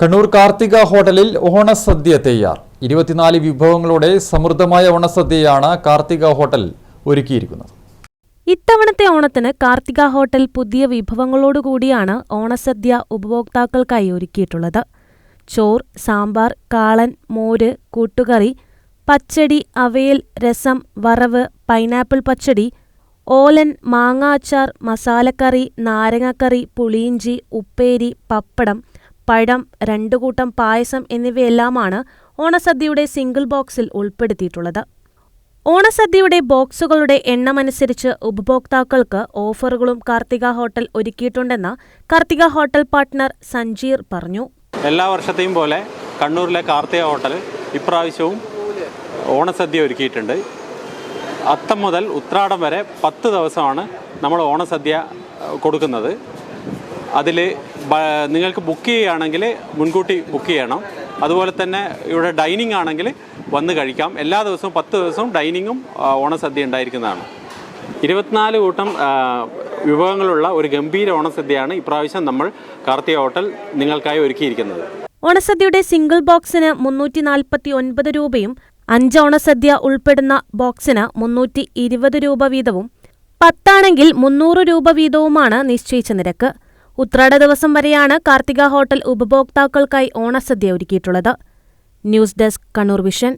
കണ്ണൂർ കാർത്തിക ഹോട്ടലിൽ ഓണസദ്യ തയ്യാർ. ഇരുപത്തിനാല് വിഭവങ്ങളുടെ സമൃദ്ധമായ ഓണസദ്യയാണ് കാർത്തിക ഹോട്ടൽ ഒരുക്കിയിരിക്കുന്നത്. ഇത്തവണത്തെ ഓണത്തിന് കാർത്തിക ഹോട്ടൽ പുതിയ വിഭവങ്ങളോടുകൂടിയാണ് ഓണസദ്യ ഉപഭോക്താക്കൾക്കായി ഒരുക്കിയിട്ടുള്ളത്. ചോർ സാമ്പാർ കാളൻ മോര് കൂട്ടുകറി പച്ചടി അവയൽ രസം വറവ് പൈനാപ്പിൾ പച്ചടി ഓലൻ മാങ്ങാച്ചാർ മസാലക്കറി നാരങ്ങക്കറി പുളിയിഞ്ചി ഉപ്പേരി പപ്പടം പഴം രണ്ടു കൂട്ടം പായസം എന്നിവയെല്ലാമാണ് ഓണസദ്യയുടെ സിംഗിൾ ബോക്സിൽ ഉൾപ്പെടുത്തിയിട്ടുള്ളത്. ഓണസദ്യയുടെ ബോക്സുകളുടെ എണ്ണമനുസരിച്ച് ഉപഭോക്താക്കൾക്ക് ഓഫറുകളും കാർത്തിക ഹോട്ടൽ ഒരുക്കിയിട്ടുണ്ടെന്ന് കാർത്തിക ഹോട്ടൽ പാർട്ട്ണർ സഞ്ജീർ പറഞ്ഞു. എല്ലാ വർഷത്തെയും പോലെ കണ്ണൂരിലെ കാർത്തിക ഹോട്ടൽ ഇപ്രാവശ്യവും ഓണസദ്യ ഒരുക്കിയിട്ടുണ്ട്. അത്തം മുതൽ ഉത്രാടം വരെ പത്ത് ദിവസമാണ് നമ്മൾ ഓണസദ്യ കൊടുക്കുന്നത്. അതിൽ നിങ്ങൾക്ക് ബുക്ക് ചെയ്യുകയാണെങ്കിൽ മുൻകൂട്ടി ബുക്ക് ചെയ്യണം. അതുപോലെ തന്നെ ഇവിടെ ഡൈനിങ് ആണെങ്കിൽ വന്ന് കഴിക്കാം. എല്ലാ ദിവസവും പത്ത് ദിവസവും ഡൈനിങ്ങും ഓണസദ്യ ഉണ്ടായിരിക്കുന്നതാണ്. ഇരുപത്തിനാല് കൂട്ടം വിഭവങ്ങളുള്ള ഒരു ഗംഭീര ഓണസദ്യയാണ് ഇപ്രാവശ്യം നമ്മൾ കാർത്തിക ഹോട്ടൽ നിങ്ങൾക്കായി ഒരുക്കിയിരിക്കുന്നത്. ഓണസദ്യയുടെ സിംഗിൾ ബോക്സിന് മുന്നൂറ്റി നാൽപ്പത്തി ഒൻപത് രൂപയും അഞ്ച് ഓണസദ്യ ഉൾപ്പെടുന്ന ബോക്സിന് മുന്നൂറ്റി ഇരുപത് രൂപ വീതവും പത്താണെങ്കിൽ മുന്നൂറ് രൂപ വീതവുമാണ് നിശ്ചയിച്ച നിരക്ക്. ഉത്രാട ദിവസം വരെയാണ് കാർത്തിക ഹോട്ടൽ ഉപഭോക്താക്കൾക്കായി ഓണസദ്യ ഒരുക്കിയിട്ടുള്ളത്. News desk Kannur vision.